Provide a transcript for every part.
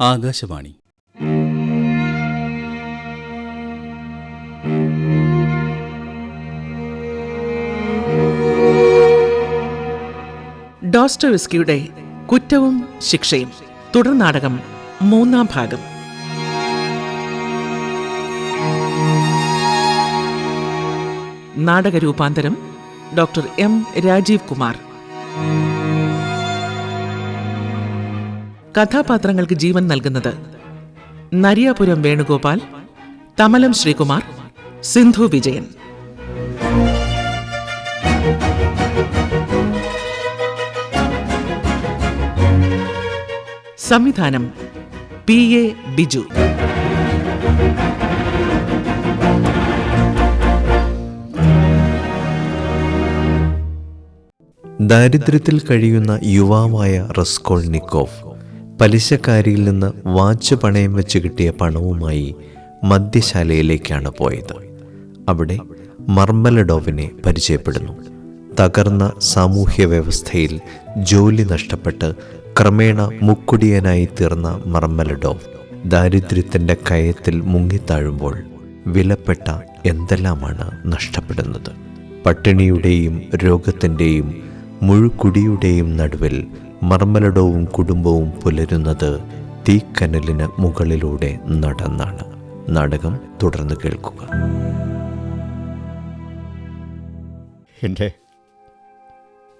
ആകാശവാണി. ഡോസ്റ്റോവിസ്കിയുടെ കുറ്റവും ശിക്ഷയും. തുടർനാടകം മൂന്നാം ഭാഗം. നാടക രൂപാന്തരം ഡോക്ടർ എം രാജീവ് കുമാർ. കഥാപാത്രങ്ങൾക്ക് ജീവൻ നൽകുന്നത് നരിയാപുരം വേണുഗോപാൽ തമലം ശ്രീകുമാർ സിന്ധു വിജയൻ. സംവിധാനം പി എ ബിജു. ദാരിദ്ര്യത്തിൽ കഴിയുന്ന യുവാവായ റസ്കോൾനിക്കോവ് പലിശക്കാരിയിൽ നിന്ന് വാച്ച് പണയം വെച്ച് കിട്ടിയ പണവുമായി മദ്യശാലയിലേക്കാണ് പോയത്. അവിടെ മർമലഡോവിനെ പരിചയപ്പെടുന്നു. തകർന്ന സാമൂഹ്യ വ്യവസ്ഥയിൽ ജോലി നഷ്ടപ്പെട്ട് ക്രമേണ മുക്കുടിയനായി തീർന്ന മർമലഡോവ് ദാരിദ്ര്യത്തിന്റെ കയത്തിൽ മുങ്ങിത്താഴുമ്പോൾ വിലപ്പെട്ട എന്തെല്ലാമാണ് നഷ്ടപ്പെടുന്നത്? പട്ടിണിയുടെയും രോഗത്തിന്റെയും മുഴുക്കുടിയുടെയും നടുവിൽ മർമലഡോവും കുടുംബവും പുലരുന്നത് തീക്കനലിന് മുകളിലൂടെ നടന്നാണ്. നാടകം തുടർന്ന് കേൾക്കുക. എന്റെ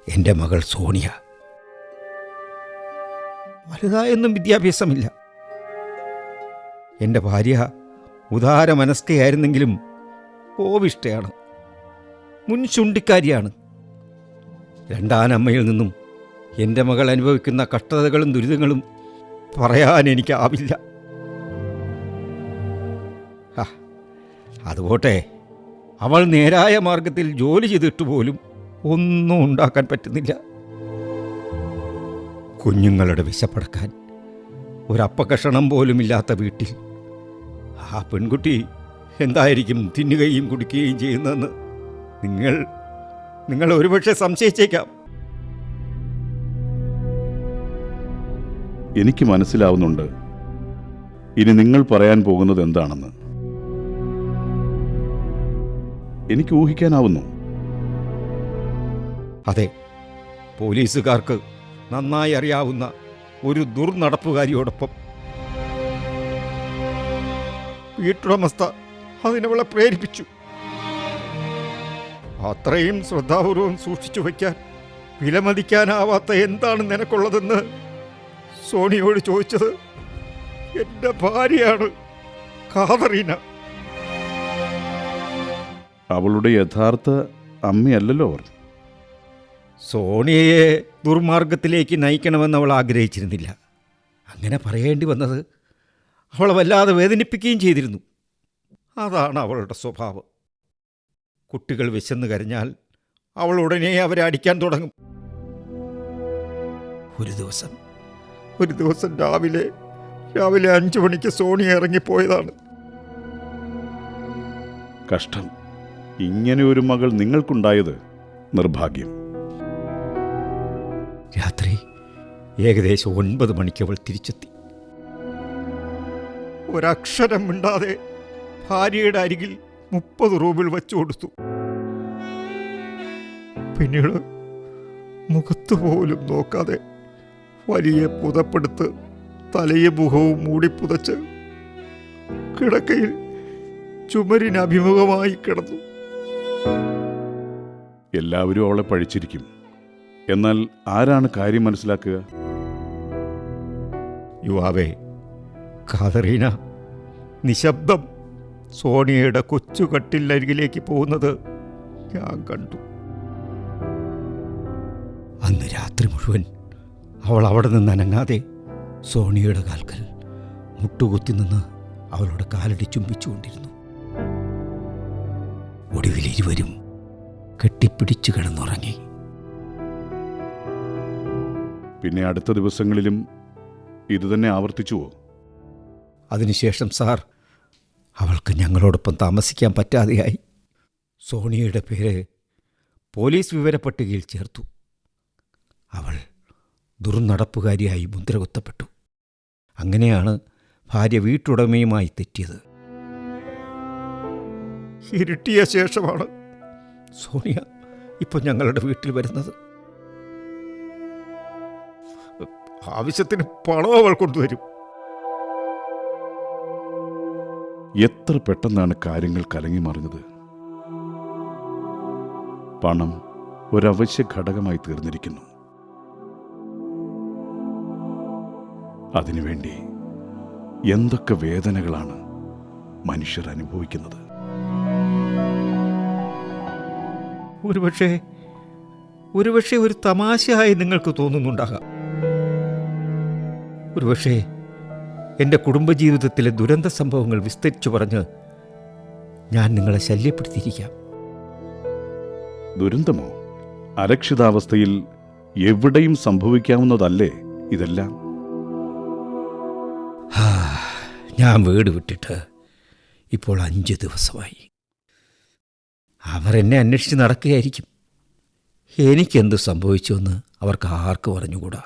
എന്റെ മകൾ സോണിയ. വലുതായൊന്നും വിദ്യാഭ്യാസമില്ല. എന്റെ ഭാര്യ ഉദാര മനസ്കയായിരുന്നെങ്കിലും കോവിഷ്ടയാണ് മുൻ ചുണ്ടിക്കാരിയാണ് രണ്ടാനമ്മയിൽ നിന്നും എന്റെ മകൾ അനുഭവിക്കുന്ന കഷ്ടതകളും ദുരിതങ്ങളും പറയാൻ എനിക്കാവില്ല. അതുപോട്ടെ. അവൾ നേരായ മാർഗത്തിൽ ജോലി ചെയ്തിട്ട് പോലും ഒന്നും ഉണ്ടാക്കാൻ പറ്റുന്നില്ല. കുഞ്ഞുങ്ങളുടെ വിശപ്പടക്കാൻ ഒരപ്പക്കഷണം പോലും ഇല്ലാത്ത വീട്ടിൽ ആ പെൺകുട്ടി എന്തായിരിക്കും തിന്നുകയും കുടിക്കുകയും ചെയ്യുന്നതെന്ന് നിങ്ങൾ നിങ്ങൾ ഒരുപക്ഷെ സംശയിച്ചേക്കാം. എനിക്ക് മനസ്സിലാവുന്നുണ്ട്. ഇനി നിങ്ങൾ പറയാൻ പോകുന്നത് എന്താണെന്ന്. എനിക്ക് ഊഹിക്കാനാവുന്നു. അതെ പോലീസുകാർക്ക് നന്നായി അറിയാവുന്ന ഒരു ദുർനടപ്പുകാരിയോടൊപ്പം. വീട്ടുടമസ്ഥ അതിനവളെ പ്രേരിപ്പിച്ചു. അത്രയും ശ്രദ്ധാപൂർവം സൂക്ഷിച്ചു വയ്ക്കാൻ വിലമതിക്കാനാവാത്ത എന്താണ് നിനക്കുള്ളതെന്ന് സോണിയോട് ചോദിച്ചത് എന്റെ ഭാര്യയാണ് കാതറീന. അവളുടെ യഥാർത്ഥ അമ്മയല്ലല്ലോ അവർ. സോണിയയെ ദുർമാർഗത്തിലേക്ക് നയിക്കണമെന്ന് അവൾ ആഗ്രഹിച്ചിരുന്നില്ല. അങ്ങനെ പറയേണ്ടി വന്നത് അവളെ വല്ലാതെ വേദനിപ്പിക്കുകയും ചെയ്തിരുന്നു. അതാണ് അവളുടെ സ്വഭാവം. കുട്ടികൾ വിശന്ന് കരഞ്ഞാൽ അവൾ ഉടനെ അവരെ അടിക്കാൻ തുടങ്ങും. ഒരു ദിവസം ഒരു ദിവസം രാവിലെ രാവിലെ അഞ്ചു മണിക്ക് സോണി ഇറങ്ങിപ്പോയതാണ്. കഷ്ടം. ഇങ്ങനെ ഒരു മകൾ നിങ്ങൾക്കുണ്ടായത് നിർഭാഗ്യം. രാത്രി ഏകദേശം ഒൻപത് മണിക്ക് അവൾ തിരിച്ചെത്തി. ഒരക്ഷരം മിണ്ടാതെ ഭാര്യയുടെ അരികിൽ മുപ്പത് റൂബിൾ വെച്ചു കൊടുത്തു. പിന്നീട് മുഖത്ത് പോലും നോക്കാതെ വലിയ പുതപ്പെടുത്ത് തലയെ മുഖവും മൂടിപ്പുതച്ച് കിടക്കയിൽ ചുമരിന് അഭിമുഖമായി കിടന്നു. എല്ലാവരും അവളെ പഴിച്ചിരിക്കും. എന്നാൽ ആരാണ് കാര്യം മനസ്സിലാക്കുക? യുവാവേ കാതറീന നിശബ്ദം. സോണിയയുടെ കൊച്ചു കട്ടിലരികിലേക്ക് പോകുന്നത് ഞാൻ കണ്ടു. അന്ന് രാത്രി മുഴുവൻ അവൾ അവിടെ നിന്ന് അനങ്ങാതെ സോണിയയുടെ കാൽക്കൽ മുട്ടുകുത്തി നിന്ന് അവളുടെ കാലടി ചുംബിച്ചുകൊണ്ടിരുന്നു. ഒടുവിൽ ഇരുവരും കെട്ടിപ്പിടിച്ചു കിടന്നുറങ്ങി. പിന്നെ അടുത്ത ദിവസങ്ങളിലും ഇതുതന്നെ ആവർത്തിച്ചുവോ? അതിനുശേഷം സാർ അവൾക്ക് ഞങ്ങളോടൊപ്പം താമസിക്കാൻ പറ്റാതെയായി. സോണിയയുടെ പേര് പോലീസ് വിവരപ്പട്ടികയിൽ ചേർത്തു. അവൾ ദുർനടപ്പുകാരിയായി മുദ്രകുത്തപ്പെട്ടു. അങ്ങനെയാണ് ഭാര്യ വീട്ടുടമയുമായി തെറ്റിയത്. ഇരുട്ടിയ ശേഷമാണ് സോണിയ ഇപ്പോൾ ഞങ്ങളുടെ വീട്ടിൽ വരുന്നത്. ആവശ്യത്തിന് പണം അവൾ കൊണ്ടുവരും. എത്ര പെട്ടെന്നാണ് കാര്യങ്ങൾ കലങ്ങി മറിഞ്ഞത്. പണം ഒരവശ്യ ഘടകമായി തീർന്നിരിക്കുന്നു. അതിനുവേണ്ടി എന്തൊക്കെ വേദനകളാണ് മനുഷ്യർ അനുഭവിക്കുന്നത്? ഒരുപക്ഷെ ഒരുപക്ഷെ ഒരു തമാശയായി നിങ്ങൾക്ക് തോന്നുന്നുണ്ടാകാം. ഒരുപക്ഷെ എന്റെ കുടുംബജീവിതത്തിലെ ദുരന്ത സംഭവങ്ങൾ വിസ്തരിച്ചു പറഞ്ഞ് ഞാൻ നിങ്ങളെ ശല്യപ്പെടുത്തിയിരിക്കാം. ദുരന്തമോ? അരക്ഷിതാവസ്ഥയിൽ എവിടെയും സംഭവിക്കാവുന്നതല്ലേ ഇതെല്ലാം? ഞാൻ വീട് വിട്ടിട്ട് ഇപ്പോൾ അഞ്ച് ദിവസമായി. അവർ എന്നെ അന്വേഷിച്ച് നടക്കുകയായിരിക്കും. എനിക്കെന്ത് സംഭവിച്ചുവെന്ന് അവർക്ക് ആർക്ക് പറഞ്ഞുകൂടാ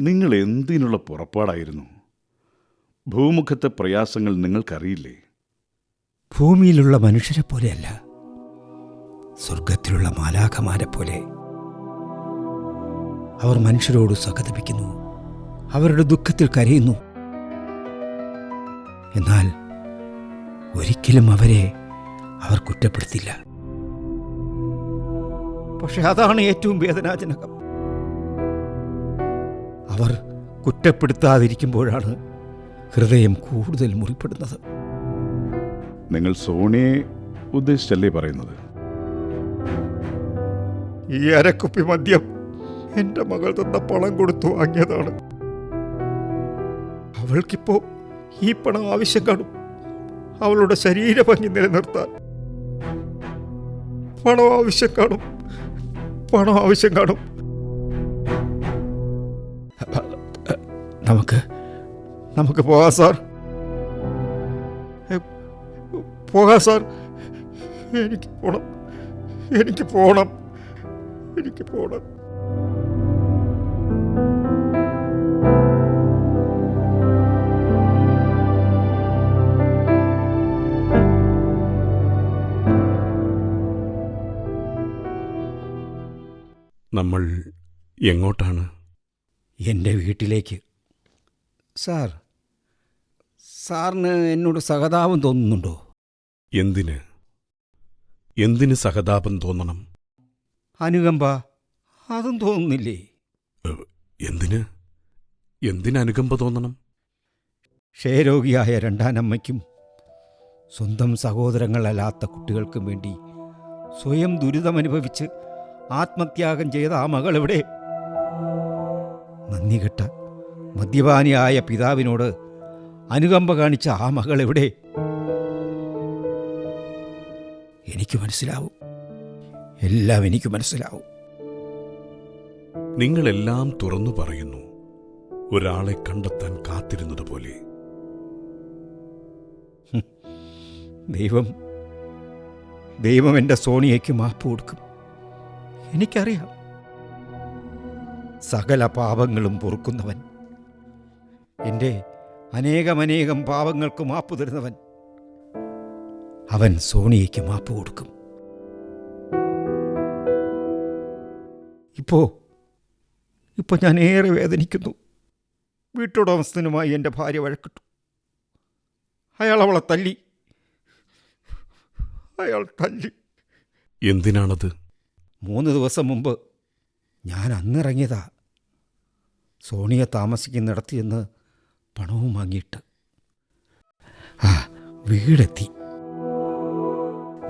നിങ്ങൾ എന്തിനുള്ള പുറപ്പാടായിരുന്നു? ഭൂമുഖത്തെ പ്രയാസങ്ങൾ നിങ്ങൾക്കറിയില്ലേ? ഭൂമിയിലുള്ള മനുഷ്യരെ പോലെയല്ല സ്വർഗത്തിലുള്ള മാലാഖമാരെ പോലെ. അവർ മനുഷ്യരോട് സഹതപിക്കുന്നു അവരുടെ ദുഃഖത്തിൽ കരയുന്നു. എന്നാൽ ഒരിക്കലും അവരെ അവർ കുറ്റപ്പെടുത്തില്ല. പക്ഷെ അതാണ് ഏറ്റവും വേദനാജനകം. അവർ കുറ്റപ്പെടുത്താതിരിക്കുമ്പോഴാണ് ഹൃദയം കൂടുതൽ മുറിപ്പെടുന്നത്. നിങ്ങൾ സോണിയെ ഉദ്ദേശിച്ചല്ലേ പറയുന്നത്? ഈ അരക്കുപ്പി മദ്യം എന്റെ മകൾ തന്ന പണം കൊടുത്തു വാങ്ങിയതാണ്. അവൾക്കിപ്പോ ഈ പണം ആവശ്യം കാണും. അവളുടെ ശരീരഭംഗി നിലനിർത്താൻ. പണം ആവശ്യം കാണും. പണം ആവശ്യം കാണും. നമുക്ക് നമുക്ക് പോകാം സാർ. പോകാം സാർ. എനിക്ക് പോണം. എനിക്ക് പോണം. എനിക്ക് പോണം. നമ്മൾ എങ്ങോട്ടാണ്? എന്റെ വീട്ടിലേക്ക്. സാർ സാറിന് എന്നോട് സഹതാപം തോന്നുന്നുണ്ടോ? എന്തിന്? എന്തിന് സഹതാപം തോന്നണം? അനുകമ്പ അതും തോന്നുന്നില്ലേ? എന്തിന്? എന്തിന് അനുകമ്പ തോന്നണം? ക്ഷയരോഗിയായ രണ്ടാനമ്മയ്ക്കും സ്വന്തം സഹോദരങ്ങളല്ലാത്ത കുട്ടികൾക്കും വേണ്ടി സ്വയം ദുരിതമനുഭവിച്ച് ആത്മത്യാഗം ചെയ്ത ആ മകൾ എവിടെ നന്ദികെട്ട മദ്യപാനിയായ പിതാവിനോട് അനുകമ്പ കാണിച്ച ആ മകൾ എവിടെ എനിക്ക് മനസ്സിലാവും. എല്ലാം എനിക്ക് മനസ്സിലാവും. നിങ്ങളെല്ലാം തുറന്നു പറയുന്നു. ഒരാളെ കണ്ടെത്താൻ കാത്തിരുന്നത് പോലെ ദൈവം ദൈവം എന്റെ സോണിയയ്ക്ക് മാപ്പ് കൊടുക്കും. എനിക്കറിയാം. സകല പാപങ്ങളും പൊറുക്കുന്നവൻ. എന്റെ അനേകമനേകം പാപങ്ങൾക്ക് മാപ്പ് തരുന്നവൻ. അവൻ സോണിയയ്ക്ക് മാപ്പ് കൊടുക്കും. ഇപ്പോ ഇപ്പോൾ ഞാൻ ഏറെ വേദനിക്കുന്നു. വീട്ടുടമസ്ഥനുമായി എന്റെ ഭാര്യ വഴക്കിട്ടു. അയാൾ അവളെ തല്ലി. അയാൾ തല്ലി. എന്തിനാണത്? മൂന്ന് ദിവസം മുമ്പ് ഞാൻ അന്നിറങ്ങിയതാ. സോണിയ താമസിക്കുന്നിടത്ത് പണവും വാങ്ങിയിട്ട്. ആ വീടെത്തി.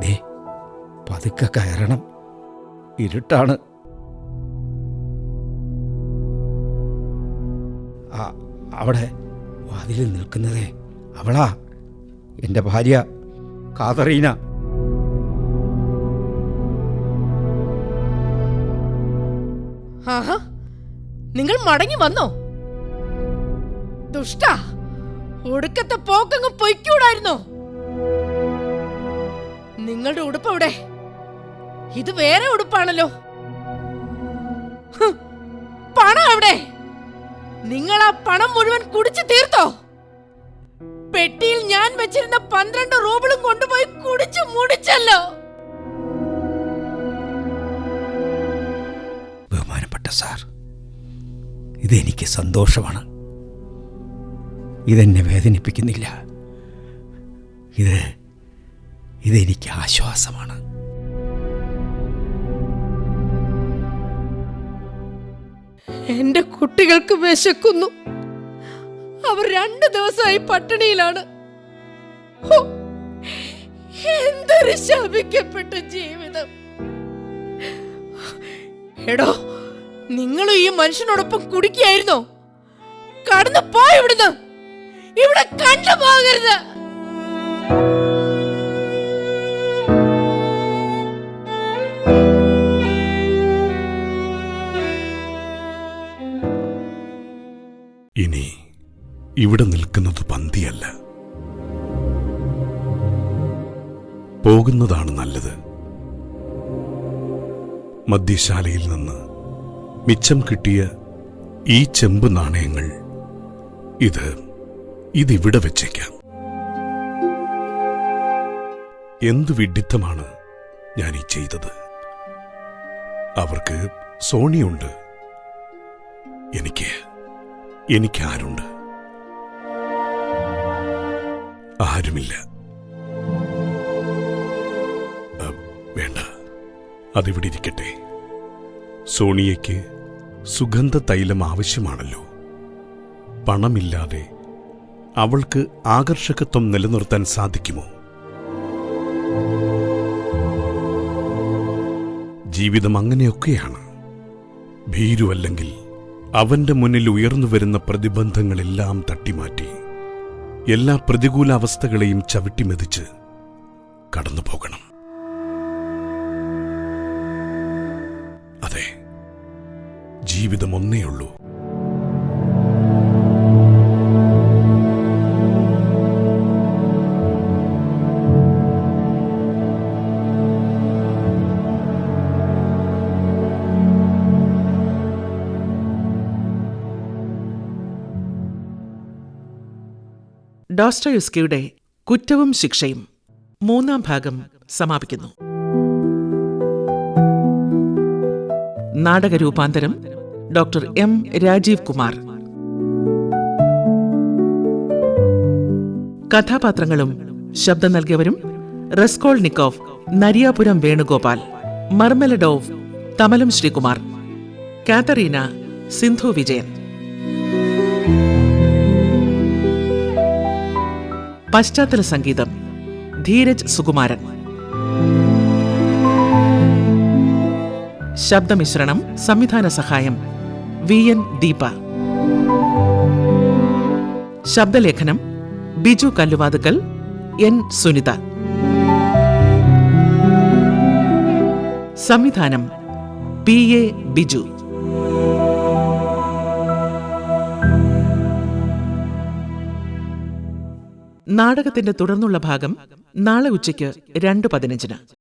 ദേ പതുക്കെ കയറണം. ഇരുട്ടാണ്. ആ അവിടെ വാതിലിൽ നിൽക്കുന്നതേ അവളാ. എന്റെ ഭാര്യ കാതറീന. നിങ്ങൾ മടങ്ങി വന്നോ? ദുഷ്ട ഒടുക്കത്തെ പോക്കങ്ങ് പൊയ്ക്കൂടായിരുന്നോ? നിങ്ങളുടെ ഉടുപ്പ് എവിടെ? ഇത് വേറെ ഉടുപ്പാണല്ലോ. പണം എവിടെ? നിങ്ങൾ ആ പണം മുഴുവൻ കുടിച്ചു തീർത്തോ? പെട്ടിയിൽ ഞാൻ വെച്ചിരുന്ന പന്ത്രണ്ട് റൂബിളും കൊണ്ടുപോയി കുടിച്ചു മുടിച്ചല്ലോ. ബഹുമാനപ്പെട്ട സാർ ഇതെനിക്ക് സന്തോഷമാണ്. ഇതെന്നെ വേദനിപ്പിക്കുന്നില്ല. ഇത് ഇതെനിക്ക് ആശ്വാസമാണ്. എന്റെ കുട്ടികൾക്ക് വിശക്കുന്നു. അവർ രണ്ടു ദിവസമായി പട്ടിണിയിലാണ്. എന്തൊരു ശപിക്കപ്പെട്ട ജീവിതം. എടോ നിങ്ങളും ഈ മനുഷ്യനോടൊപ്പം കുടിക്കായിരുന്നോ. കടന്നു പോയി ഇവിടുന്ന്. ഇവിടെ കണ്ടുപോകരുത് ഇനി ഇവിടെ നിൽക്കുന്നത് പന്തിയല്ല. പോകുന്നതാണ് നല്ലത്. മദ്യശാലയിൽ നിന്ന് മിച്ചം കിട്ടിയ ഈ ചെമ്പ് നാണയങ്ങൾ. ഇത് ഇതിവിടെ വെച്ചേക്കാം. എന്ത് വിഡിത്തമാണ് ഞാൻ ഈ ചെയ്തത്? അവർക്ക് സോണിയുണ്ട്. എനിക്ക് എനിക്ക് ആരുണ്ട്? ആരുമില്ല. വേണ്ട. അതിവിടെ ഇരിക്കട്ടെ. സോണിയയ്ക്ക് സുഗന്ധ തൈലം ആവശ്യമാണല്ലോ. പണമില്ലാതെ അവൾക്ക് ആകർഷകത്വം നിലനിർത്താൻ സാധിക്കുമോ? ജീവിതം അങ്ങനെയൊക്കെയാണ്. ഭീരുവല്ലെങ്കിൽ അവന്റെ മുന്നിൽ ഉയർന്നു വരുന്ന പ്രതിബന്ധങ്ങളെല്ലാം തട്ടിമാറ്റി എല്ലാ പ്രതികൂല അവസ്ഥകളെയും ചവിട്ടിമെതിച്ച് കടന്നു പോകണം ജീവിതം ഒന്നേയുള്ളൂ ഡോസ്റ്റോയുസ്കിയുടെ കുറ്റവും ശിക്ഷയും മൂന്നാം ഭാഗം സമാപിക്കുന്നു. നാടകരൂപാന്തരം ഡോക്ടർ എം രാജീവ് കുമാർ. കഥാപാത്രങ്ങളും ശബ്ദം നൽകിയവരും Raskolnikov Nariyapuram Venugopal Marmeladov Thamalam Sreekumar Katerina Sindhu Vijayan. പശ്ചാത്തല സംഗീതം ധീരജ് സുകുമാരൻ. ശബ്ദമിശ്രണം സംവിധാന സഹായം വി എൻ ദീപ. ശബ്ദലേഖനം ബിജു കല്ലുവാതുക്കൽ എൻ സുനിത. സംവിധാനം പി എ ബിജു. നാടകത്തിന്റെ തുടർന്നുള്ള ഭാഗം നാളെ ഉച്ചയ്ക്ക് രണ്ട് പതിനഞ്ചിന്.